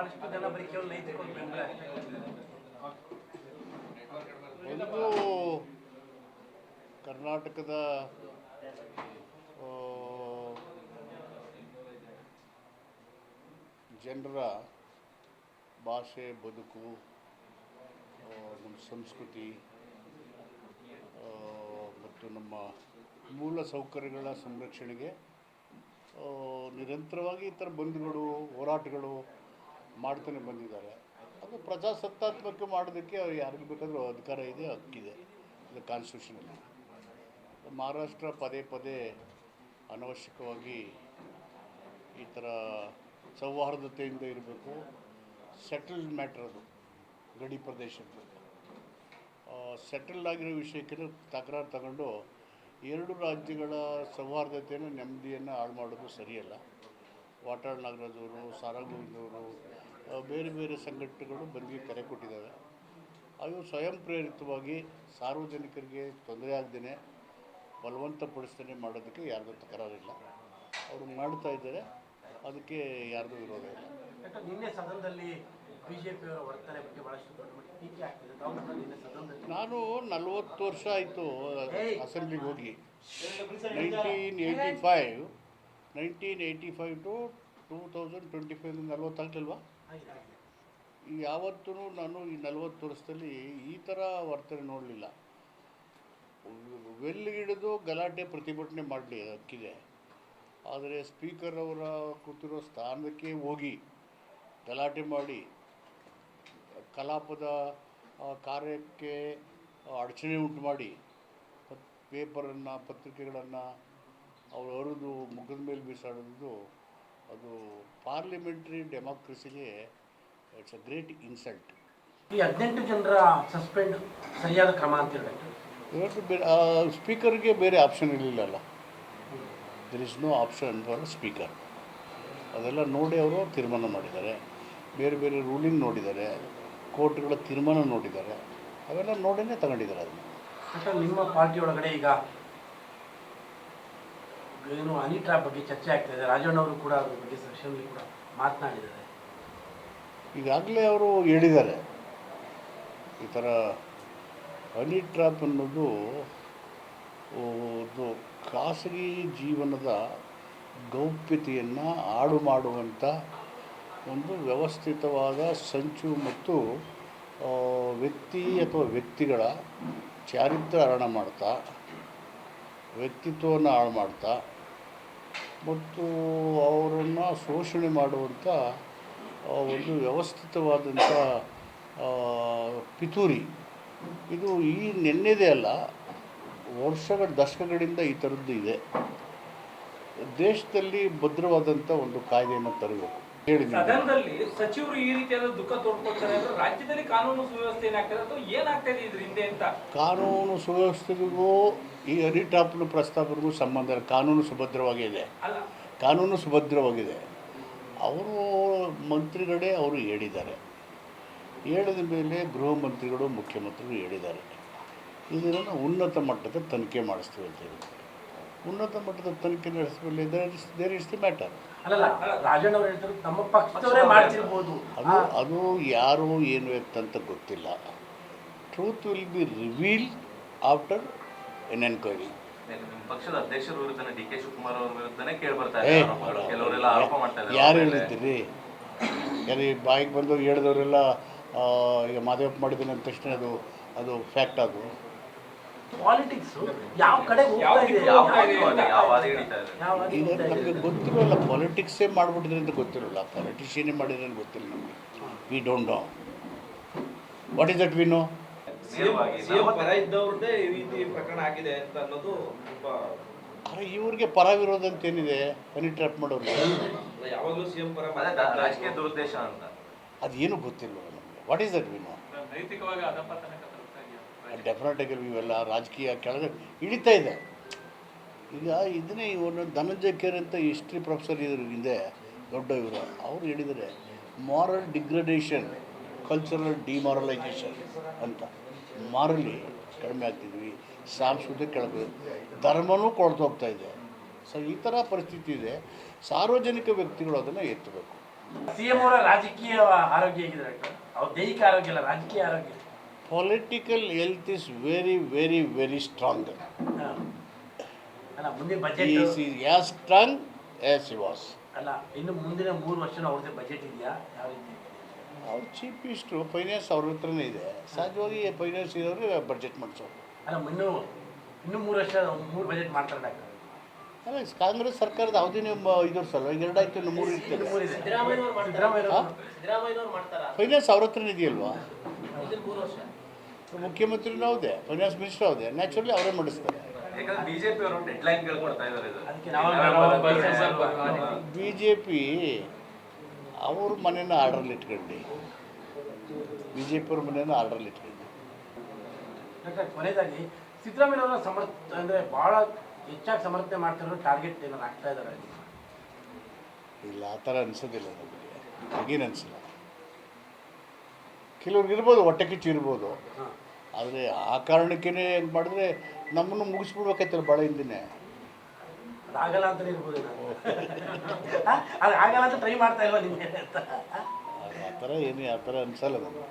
ಬಹಳಷ್ಟು ಜನ ಬರೀ ಒಂದು ಕರ್ನಾಟಕದ ಜನರ ಭಾಷೆ, ಬದುಕು ನಮ್ಮ ಸಂಸ್ಕೃತಿ ಮತ್ತು ನಮ್ಮ ಮೂಲ ಸೌಕರ್ಯಗಳ ಸಂರಕ್ಷಣೆಗೆ ನಿರಂತರವಾಗಿ ಈ ಥರ ಬಂಧುಗಳು, ಹೋರಾಟಗಳು ಮಾಡ್ತಾನೆ ಬಂದಿದ್ದಾರೆ. ಅದು ಪ್ರಜಾಸತ್ತಾತ್ಮಕ ಮಾಡೋದಕ್ಕೆ ಅವ್ರು ಯಾರಿಗೂ ಬೇಕಾದರೂ ಅಧಿಕಾರ ಇದೆ ಹಕ್ಕಿದೆ ಇದು ಕಾನ್ಸ್ಟಿಟ್ಯೂಷನಲ್ಲಿ ಮಹಾರಾಷ್ಟ್ರ ಪದೇ ಪದೇ ಅನವಶ್ಯಕವಾಗಿ ಈ ಥರ ಸೌಹಾರ್ದತೆಯಿಂದ ಇರಬೇಕು. ಸೆಟಲ್ಡ್ ಮ್ಯಾಟ್ರ್ ಅದು. ಗಡಿ ಪ್ರದೇಶದ್ದು. ಸೆಟಲ್ಡ್ ಆಗಿರೋ ವಿಷಯಕ್ಕೆ ತಕರಾರು ತಗೊಂಡು ಎರಡು ರಾಜ್ಯಗಳ ಸೌಹಾರ್ದತೆಯನ್ನು ನೆಮ್ಮದಿಯನ್ನು ಹಾಳು ಮಾಡೋದು ಸರಿಯಲ್ಲ. ವಾಟಾಳ್ ನಾಗರಾಜ್ ಅವರು ಸಾರಾ ಗೋವಿಂದ್ ಅವರು ಆ, ಬೇರೆ ಬೇರೆ ಸಂಘಟನೆಗಳು ಬಂದಿಗೆ ಕರೆ ಕೊಟ್ಟಿದ್ದಾವೆ. ಅವು ಸ್ವಯಂ ಪ್ರೇರಿತವಾಗಿ ಸಾರ್ವಜನಿಕರಿಗೆ ತೊಂದರೆ ಆಗದೇ ಬಲವಂತಪಡಿಸ್ತೇನೆ ಮಾಡೋದಕ್ಕೆ ಯಾರ್ದು ತಕರಾರಿಲ್ಲ. ಅವರು ಮಾಡ್ತಾ ಇದ್ದಾರೆ ಅದಕ್ಕೆ ಯಾರ್ದು ವಿರೋಧ ಇಲ್ಲ. ನಿನ್ನೆ ಸದನದಲ್ಲಿ ಬಿಜೆಪಿಯವರ ವರ್ತನೆ ಬಗ್ಗೆ ಬಹಳಷ್ಟು ದೊಡ್ಡ ನಾನು ನಲ್ವತ್ತು ವರ್ಷ ಆಯಿತು ಅಸೆಂಬ್ಲಿಗೆ ಹೋಗಿ. Nineteen eighty five nineteen eighty five to two thousand twenty five ನಲ್ವತ್ತಾಗಲಿಲ್ವಾ ಯಾವತ್ತೂ ನಾನು ಈ ನಲವತ್ತು ವರ್ಷದಲ್ಲಿ ಈ ಥರ ವರ್ತನೆ ನೋಡಲಿಲ್ಲ. ವೆಲ್ಗಿಡಿದು ಗಲಾಟೆ ಪ್ರತಿಭಟನೆ ಮಾಡಲಿ ಅದಕ್ಕಿದೆ. ಆದರೆ ಸ್ಪೀಕರ್ ಅವರ ಕೂತಿರೋ ಸ್ಥಾನಕ್ಕೆ ಹೋಗಿ ಗಲಾಟೆ ಮಾಡಿ ಕಲಾಪದ ಕಾರ್ಯಕ್ಕೆ ಅಡಚಣೆ ಉಂಟು ಮಾಡಿ ಪೇಪರನ್ನು, ಪತ್ರಿಕೆಗಳನ್ನು ಅವರು ಹರಿದು ಮುಖದ ಮೇಲೆ ಬೀಸಾಡೋದು ಅದು ಪಾರ್ಲಿಮೆಂಟ್ರಿ ಡೆಮಾಕ್ರಸಿಗೆ ಇಟ್ಸ್ ಅ ಗ್ರೇಟ್ ಇನ್ಸಲ್ಟ್ ಈ ಹದಿನೆಂಟು ಜನರ ಸಸ್ಪೆಂಡ್ ಸರಿಯಾದ ಕ್ರಮ ಅಂತ ಹೇಳಬೇಕು. ಇವತ್ತು ಬೇರೆ ಸ್ಪೀಕರ್ಗೆ ಬೇರೆ option ಇರಲಿಲ್ಲಲ್ಲ. There is no option for speaker ಅದೆಲ್ಲ ನೋಡಿ ಅವರು ತೀರ್ಮಾನ ಮಾಡಿದ್ದಾರೆ. ಬೇರೆ ಬೇರೆ ರೂಲಿಂಗ್ ನೋಡಿದ್ದಾರೆ. ಕೋರ್ಟ್ಗಳ ತೀರ್ಮಾನ ನೋಡಿದ್ದಾರೆ. ಅವೆಲ್ಲ ನೋಡಿನೇ ತಗೊಂಡಿದ್ದಾರೆ ಅದನ್ನು. ನಿಮ್ಮ ಪಾರ್ಟಿ ಒಳಗಡೆ ಈಗ ಏನು ಟ್ರಾಪ್ ಬಗ್ಗೆ ಚರ್ಚೆ ಆಗ್ತಾ ಇದೆ. ರಾಜಣ್ಣ ಅವರು ಕೂಡ ಅದ್ರ ಬಗ್ಗೆ ಸೆಷನ್ಲಿ ಕೂಡ ಮಾತನಾಡಿದ್ದಾರೆ. ಈಗಾಗಲೇ ಅವರು ಹೇಳಿದ್ದಾರೆ. ಈ ಥರ ಹನಿ ಟ್ರಾಪ್ ಅನ್ನೋದು ಒಂದು ಖಾಸಗಿ ಜೀವನದ ಗೌಪ್ಯತೆಯನ್ನು ಹಾಳು ಮಾಡುವಂಥ ಒಂದು ವ್ಯವಸ್ಥಿತವಾದ ಸಂಚು ಮತ್ತು ವ್ಯಕ್ತಿ ಅಥವಾ ವ್ಯಕ್ತಿಗಳ ಚಾರಿತ್ರ ಹರಣ ಮಾಡ್ತಾ, ವ್ಯಕ್ತಿತ್ವವನ್ನು ಹಾಳು ಮಾಡ್ತಾ ಮತ್ತು ಅವರನ್ನು ಶೋಷಣೆ ಮಾಡುವಂಥ ಒಂದು ವ್ಯವಸ್ಥಿತವಾದಂಥ ಪಿತೂರಿ ಇದು ಈ ನೆನ್ನೆದೇ ಅಲ್ಲ, ವರ್ಷಗಳ ದಶಕಗಳಿಂದ ಈ ಥರದ್ದು ಇದೆ ದೇಶದಲ್ಲಿ ಭದ್ರವಾದಂಥ ಒಂದು ಕಾಯ್ದೆಯನ್ನು ತರಬೇಕು. ಸದನದಲ್ಲಿ ಸಚಿವರು ಈ ರೀತಿಯಾದ ದುಃಖ ತೋಡ್ಕೊಳ್ತಾರೆ ಅಂದ್ರೆ ರಾಜ್ಯದಲ್ಲಿ ಕಾನೂನು ಸುವ್ಯವಸ್ಥೆ ಏನಾಗ್ತದೆ ಅಥವಾ ಏನಾಗ್ತಾ ಇದೆ ಇದ್ರ ಹಿಂದೆ ಅಂತ? ಕಾನೂನು ಸುವ್ಯವಸ್ಥೆಗೂ ಈ ಹರಿಟಾಪ್ನ ಪ್ರಸ್ತಾಪರಿಗೂ ಸಂಬಂಧ ಇಲ್ಲ. ಕಾನೂನು ಸುಭದ್ರವಾಗಿದೆ. ಅಲ್ಲ. ಕಾನೂನು ಸುಭದ್ರವಾಗಿದೆ. ಅವರು ಮಂತ್ರಿಗಳೇ ಅವರು ಹೇಳಿದ್ದಾರೆ. ಹೇಳಿದ ಮೇಲೆ ಗೃಹ ಮಂತ್ರಿಗಳು ಮುಖ್ಯಮಂತ್ರಿಗಳು ಹೇಳಿದ್ದಾರೆ. ಇದನ್ನು ಉನ್ನತ ಮಟ್ಟದ ತನಿಖೆ ಮಾಡಿಸ್ತೀವಿ ಅಂತ ಹೇಳಿದ್ದಾರೆ. ಉನ್ನತ ಮಟ್ಟದ ತನಿಖೆ ನಡೆಸಿದ ಮೇಲೆ there is there is the matter ಅಲ್ಲಲ್ಲ ರಾಜಣ್ಣ ಅವರು ಹೇಳ್ತಾರೆ ನಮ್ಮ ಪಕ್ಷದವರೇ ಮಾಡ್ತಿರ್ಬೋದು. ಅದು ಅದು ಯಾರು ಏನು ಅಂತ ಗೊತ್ತಿಲ್ಲ. Truth will be reveal after an enquiry ಪಕ್ಷದ ಅಧ್ಯಕ್ಷರ ವಿರುದ್ಧನೇ ಡಿ ಕೆ ಶಿವಕುಮಾರ್ ಅವರ ವಿರುದ್ಧನೇ ಕೇಳಿ ಬರ್ತಾ ಏ, ಕೆಲವರೆಲ್ಲ ಆರೋಪ ಮಾಡ್ತಾ ಇದ್ದಾರೆ ಯಾರು. ಹೇಳಿದ್ದೀರಿ? ಯಾರು ಈ ಬಾಯಿಗೆ ಬಂದು ಹೇಳಿದವರೆಲ್ಲ ಈಗ ಮಾದೇವಪ್ಪ ಮಾಡಿದ್ದೀನಿ ಅಂದ ತಕ್ಷಣ ಅದು ಅದು ಫ್ಯಾಕ್ಟ್ ಅದು. ಪಾಲಿಟಿಕ್ಸ್ ಯಾವ ಕಡೆ ಯಾವ? ನಮಗೆ ಗೊತ್ತಿರೋಲ್ಲ ಪಾಲಿಟಿಕ್ಸೇ ಮಾಡಿಬಿಟ್ಟಿದ್ರೆ ಅಂತ ಗೊತ್ತಿರೋಲ್ಲ. ಪಾಲಿಟಿಷಿಯನ್ನೇ ಮಾಡಿದ್ರೆ ಅಂತ ಗೊತ್ತಿಲ್ಲ ನಮಗೆ. We don't know what is that we know ನೇರವಾಗಿ ಸಿಎಂ ಪರ ಇದ್ದವ್ರದ್ದೇ ಈ ರೀತಿ ಪ್ರಕರಣ ಆಗಿದೆ ಅಂತ ಅನ್ನೋದು ತುಂಬಾ ಅರೆ ಇವ್ರಿಗೆ ಪರ ವಿರೋಧ ಅಂತ ಏನಿದೆ? ಮನಿ ಟ್ರ್ಯಾಪ್ ಮಾಡೋರು. ಯಾವಾಗಲೂ ಸಿಎಂ ಪರ ರಾಜಕೀಯ ದುರುದ್ದೇಶ ಅಂತ. ಅದೇನು ಗೊತ್ತಿಲ್ಲ ನಮಗೆ. What is that we know ನೈತಿಕವಾಗಿ ಇದೆಯಾ ಡೆಫಿನೆಟಾಗಿ ಇವೆಲ್ಲ ರಾಜಕೀಯ ಕೆಳಗೆ ಇಳಿತಾ ಇದೆ. ಈಗ ಇದನ್ನೇ ಇವನು ಧನಂಜಯ ಕೇರ್ ಅಂತ ಹಿಸ್ಟ್ರಿ ಪ್ರೊಫೆಸರ್ ಇದ್ರ ಹಿಂದೆ ದೊಡ್ಡ ಇವರು ಅವ್ರು ಹೇಳಿದರೆ ಮಾರಲ್ ಡಿಗ್ರಡೇಷನ್ ಕಲ್ಚರಲ್ ಡಿಮಾರಲೈಸೇಷನ್ ಅಂತ. ಮಾರಲಿ ಕಡಿಮೆ ಆಗ್ತಿದ್ವಿ ಸಾಂಸ್ಕೃತಿಕ ಕೆಳಗೆ ಧರ್ಮನೂ ಕೊಳ್ತು ಹೋಗ್ತಾ ಇದೆ. ಸೊ ಈ ಥರ ಪರಿಸ್ಥಿತಿ ಇದೆ. ಸಾರ್ವಜನಿಕ ವ್ಯಕ್ತಿಗಳು ಅದನ್ನು ಎತ್ತಬೇಕು ಸಿ ಎಂ ಅವರ ರಾಜಕೀಯ ಆರೋಗ್ಯ ಹೇಗಿದೆ ಅವ್ರ ದೈಹಿಕ ಆರೋಗ್ಯ ಅಲ್ಲ, ರಾಜಕೀಯ ಆರೋಗ್ಯ. Political health is very very very strong. ಅಲ್ಲ is is as strong as he was ಅಲ್ಲ ಇನ್ನು ಮುಂದಿನ ಮೂರು ವರ್ಷ ಅವ್ರದ್ದೇ ಬಜೆಟ್ ಇದೆಯಾ? ಯಾವ ರೀತಿ? ಅವ್ರು ಚೀಫ್ ಮಿನಿಸ್ಟ್ರು ಫೈನಾನ್ಸ್ ಅವ್ರ ಹತ್ರನೇ ಇದೆ. ಸಹಜವಾಗಿ ಫೈನಾನ್ಸ್ ಇರೋರು ಬಜೆಟ್ ಮಾಡಿಸೋರು. ಅಲ್ಲ ಇನ್ನು ಇನ್ನು ಮೂರು ವರ್ಷ ಮೂರು ಬಜೆಟ್ ಮಾಡ್ತಾರೆ ಅಲ್ಲ ಕಾಂಗ್ರೆಸ್ ಸರ್ಕಾರದ ಅವಧಿ ನಿಮ್ಮ ಐದು ಸಲ ಎರಡಾಯ್ತು ಇನ್ನು ಮೂರು ಇನ್ನು ಇರ್ತದೆ ಮೂರು? ಸಿದ್ದರಾಮಯ್ಯ ಫೈನಾನ್ಸ್ ಅವ್ರ ಹತ್ರನೇ ಇದೆಯಲ್ವಾ? ಮೂರು ವರ್ಷ. ಮುಖ್ಯಮಂತ್ರಿನೂ ಹೌದೇ ಫೈನಾನ್ಸ್ ಮಿನಿಸ್ಟರ್ ಹೌದೆ ನ್ಯಾಚುರಲಿ ಅವರೇ ಮಾಡಿಸ್ತಾರೆ. ಯಾಕಂದ್ರೆ ಬಿಜೆಪಿ ಅವರು ಡೆಡ್ ಲೈನ್ ಇದ್ದಾರೆ ಇದು. ಅದಕ್ಕೆ ನಾವು ಬಿ ಜೆ ಪಿ ಅವ್ರ ಮನೇನ ಆರ್ಡ್ರಲ್ಲಿ ಇಟ್ಕೊಂಡು. ಬಿ ಜೆ ಪಿ ಅವ್ರ ಮನೇನ ಆರ್ಡ್ರಲ್ಲಿ ಇಟ್ಕೊಂಡು. ಕೊನೆಯದಾಗಿ ಸಿದ್ದರಾಮಯ್ಯ ಅವರ ಸಮರ್ಥ ಅಂದರೆ ಭಾಳ ಹೆಚ್ಚಾಗಿ ಸಮರ್ಥನೆ ಮಾಡ್ತಿರೋ ಟಾರ್ಗೆಟ್ ಏನಾರು ಆಗ್ತಾ ಇದ್ದಾರೆ ಇಲ್ಲ ಆ ಥರ ಅನಿಸೋದಿಲ್ಲ ನಮಗೆ. ಹಾಗೇನು ಅನಿಸಿಲ್ಲ. ಕೆಲವ್ರಿಗೆ ಇರ್ಬೋದು ಹೊಟ್ಟೆ ಕಿಚ್ಚು ಇರ್ಬೋದು. ಆದರೆ ಆ ಕಾರಣಕ್ಕೇ ಹೆಂಗೆ ಮಾಡಿದ್ರೆ ನಮ್ಮನ್ನು ಮುಗಿಸ್ಬಿಡ್ಬೇಕಾಯ್ತಲ್ಲ ಭಾಳ ಹಿಂದಿನೇ. ಆಗಲ್ಲ ಅಂತ ಇರ್ಬೋದು ಆಗಲ್ಲ ಅಂತ ಟ್ರೈ ಮಾಡ್ತಾ ಇಲ್ವಾ ನಿಮಗೆ ಆ ಥರ ಏನು ಆ ಥರ ಅನ್ಸಲ್ಲ ನಮಗೆ.